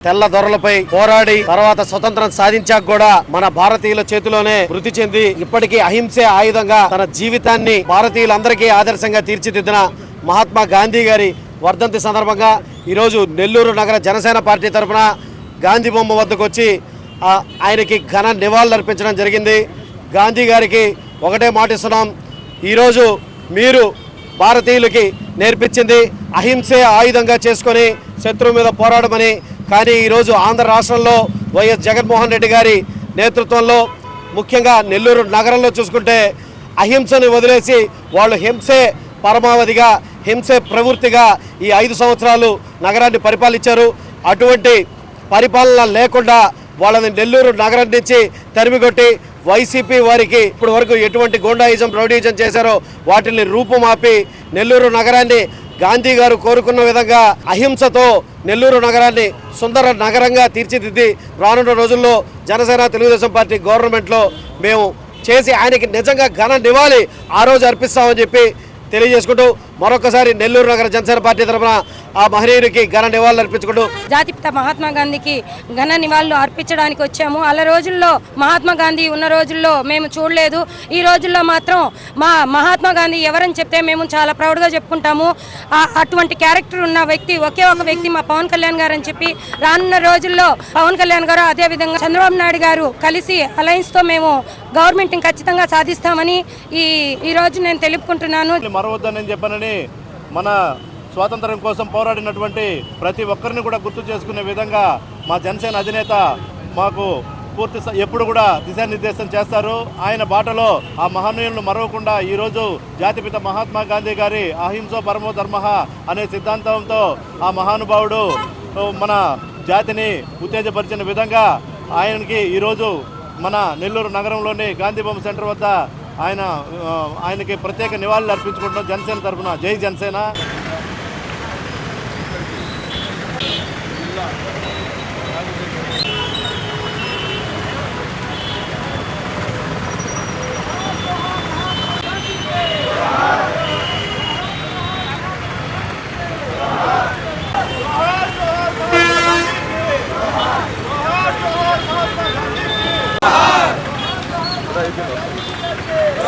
తెల్ల దొరలపై పోరాడి తర్వాత స్వతంత్రం సాధించాక కూడా మన భారతీయుల చేతిలోనే మృతి చెంది ఇప్పటికీ అహింసే ఆయుధంగా తన జీవితాన్ని భారతీయులందరికీ ఆదర్శంగా తీర్చిదిద్దిన మహాత్మా గాంధీ గారి వర్ధంతి సందర్భంగా ఈరోజు నెల్లూరు నగర జనసేన పార్టీ తరఫున గాంధీ బొమ్మ వద్దకు వచ్చి ఆయనకి ఘన నివాళులు అర్పించడం జరిగింది. గాంధీ గారికి ఒకటే మాటిస్తున్నాం ఈరోజు మీరు భారతీయులకి నేర్పించింది అహింసే ఆయుధంగా చేసుకొని శత్రువు మీద పోరాడమని కానీ ఈరోజు ఆంధ్ర రాష్ట్రంలో వైఎస్ జగన్మోహన్ రెడ్డి గారి నేతృత్వంలో ముఖ్యంగా నెల్లూరు నగరంలో చూసుకుంటే అహింసని వదిలేసి వాళ్ళు హింసే పరమావధిగా హింసే ప్రవృత్తిగా ఈ ఐదు సంవత్సరాలు నగరాన్ని పరిపాలించారు. అటువంటి పరిపాలన లేకుండా వాళ్ళని నెల్లూరు నగరం నుంచి తరిమికొట్టి వైసీపీ వారికి ఇప్పటి వరకు ఎటువంటి గోండాయిజం రౌడీజం చేశారో వాటిని రూపుమాపి నెల్లూరు నగరాన్ని గాంధీ గారు కోరుకున్న విధంగా అహింసతో నెల్లూరు నగరాన్ని సుందర నగరంగా తీర్చిదిద్ది రానున్న రోజుల్లో జనసేన తెలుగుదేశం పార్టీ గవర్నమెంట్లో మేము చేసి ఆయనకి నిజంగా ఘన నివాళి ఆ రోజు అర్పిస్తామని చెప్పి తెలియజేసుకుంటూ మరొకసారి నెల్లూరు నగర జనసేన పార్టీ తరఫున ఆ మహనీయుడికి ఘన నివాళులు అర్పించుకుంటూ జాతిపిత మహాత్మా గాంధీకి ఘన నివాళులు అర్పించడానికి వచ్చాము. అలా రోజుల్లో మహాత్మా గాంధీ ఉన్న రోజుల్లో మేము చూడలేదు. ఈ రోజుల్లో మాత్రం మా మహాత్మా గాంధీ ఎవరని చెప్తే మేము చాలా ప్రౌడ్గా చెప్పుకుంటాము. అటువంటి క్యారెక్టర్ ఉన్న వ్యక్తి ఒకే ఒక వ్యక్తి మా పవన్ కళ్యాణ్ గారు అని చెప్పి రానున్న రోజుల్లో పవన్ కళ్యాణ్ గారు అదేవిధంగా చంద్రబాబు నాయుడు గారు కలిసి అలయన్స్తో మేము గవర్నమెంట్ని ఖచ్చితంగా సాధిస్తామని ఈ ఈ రోజు నేను తెలుపుకుంటున్నాను. మరవద్దని చెప్పనని మన స్వాతంత్రం కోసం పోరాడినటువంటి ప్రతి ఒక్కరిని కూడా గుర్తు చేసుకునే విధంగా మా జనసేన అధినేత మాకు పూర్తి ఎప్పుడు కూడా దిశానిర్దేశం చేస్తారు. ఆయన బాటలో ఆ మహనీయులను మరవకుండా ఈరోజు జాతిపిత మహాత్మా గాంధీ గారి అహింసో పరమో ధర్మ అనే సిద్ధాంతంతో ఆ మహానుభావుడు మన జాతిని ఉత్తేజపరిచిన విధంగా ఆయనకి ఈరోజు మన నెల్లూరు నగరంలోని గాంధీ బొమ్మ సెంటర్ వద్ద ఆయన ఆయనకి ప్రత్యేక నివాళులు అర్పించుకుంటున్నాం. జనసేన తరఫున. జై జనసేన. 사이드 넣습니다.